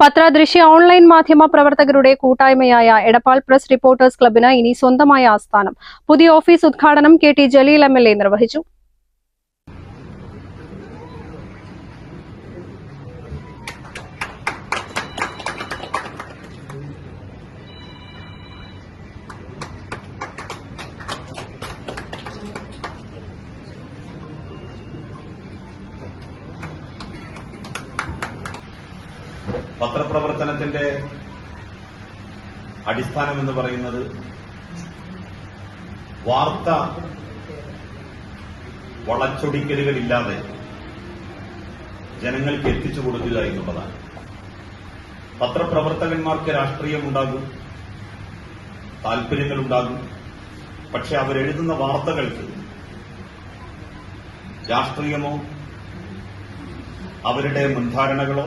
പത്രദൃശ്യ online മാധ്യമ പ്രവർത്തകരുടെ കൂട്ടായ്മയായ എടപ്പാൾ പ്രസ് റിപ്പോർട്ടേഴ്സ് ക്ലബിന് ഇനി സ്വന്തമായ ആസ്ഥാനം. പുതിയ ഓഫീസ് ഉദ്ഘാടനം കെ ജലീൽ എം നിർവഹിച്ചു. പത്രപ്രവർത്തനത്തിന്റെ അടിസ്ഥാനം എന്ന് പറയുന്നത് വാർത്ത വളച്ചൊടിക്കലുകളില്ലാതെ ജനങ്ങൾക്ക് എത്തിച്ചു കൊടുക്കുക എന്നുള്ളതാണ്. പത്രപ്രവർത്തകന്മാർക്ക് രാഷ്ട്രീയമുണ്ടാകും താൽപര്യങ്ങളുണ്ടാകും പക്ഷെ അവരെഴുതുന്ന വാർത്തകൾക്ക് രാഷ്ട്രീയമോ അവരുടെ മുൻധാരണകളോ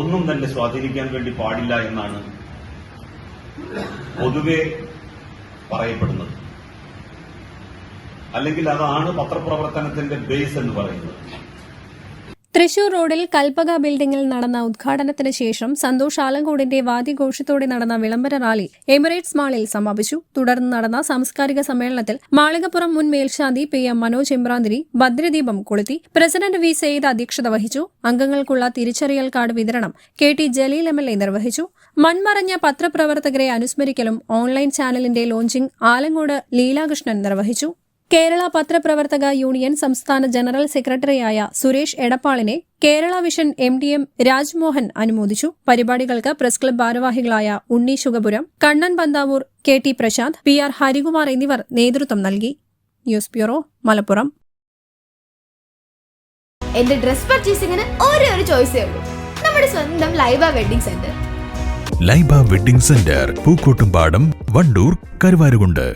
ഒന്നും തന്നെ സ്വാധീനിക്കാൻ വേണ്ടി പാടില്ല എന്നാണ് പൊതുവെ പറയപ്പെടുന്നത്. അല്ലെങ്കിൽ അതാണ് പത്രപ്രവർത്തനത്തിന്റെ ബേസ് എന്ന് പറയുന്നത്. തൃശൂർ റോഡിൽ കൽപ്പക ബിൽഡിംഗിൽ നടന്ന ഉദ്ഘാടനത്തിന് ശേഷം സന്തോഷ് ആലങ്കോടിന്റെ വാദ്യഘോഷത്തോടെ നടന്ന വിളംബര റാലി എമിറേറ്റ്സ് മാളിൽ സമാപിച്ചു. തുടർന്ന് നടന്ന സാംസ്കാരിക സമ്മേളനത്തിൽ മാളികപ്പുറം മുൻ മേൽശാന്തി പി എം മനോജ് ഇമ്രാന്തിരി ഭദ്രദീപം കൊളുത്തി. പ്രസിഡന്റ് വി സെയ്ദ് അധ്യക്ഷത വഹിച്ചു. അംഗങ്ങൾക്കുള്ള തിരിച്ചറിയൽ കാർഡ് വിതരണം K T Jaleel M L A നിർവഹിച്ചു. മൺമറഞ്ഞ പത്രപ്രവർത്തകരെ അനുസ്മരിക്കലും ഓൺലൈൻ ചാനലിന്റെ ലോഞ്ചിംഗ് ആലങ്കോട് ലീലാകൃഷ്ണൻ നിർവഹിച്ചു. കേരള പത്രപ്രവർത്തക യൂണിയൻ സംസ്ഥാന ജനറൽ സെക്രട്ടറിയായ Suresh എടപ്പാളിനെ Kerala vision M D M Rajmohan അനുമോദിച്ചു. പരിപാടികൾക്ക് പ്രസ് ക്ലബ് ഭാരവാഹികളായ Unni Shugapuram Kannan Panthavoor K T Prashanth P R Harikumar എന്നിവർ നേതൃത്വം നൽകി. News bureau Malappuram. എന്റെ ഡ്രസ് പർച്ചേസിംഗിന് ഒരേ ഒരു ചോയ്സേ ഉള്ളൂ. നമ്മുടെ സ്വന്തം Laiba wedding centre. Laiba wedding centre Pookkottumpadam Wandoor Karuvarakundu.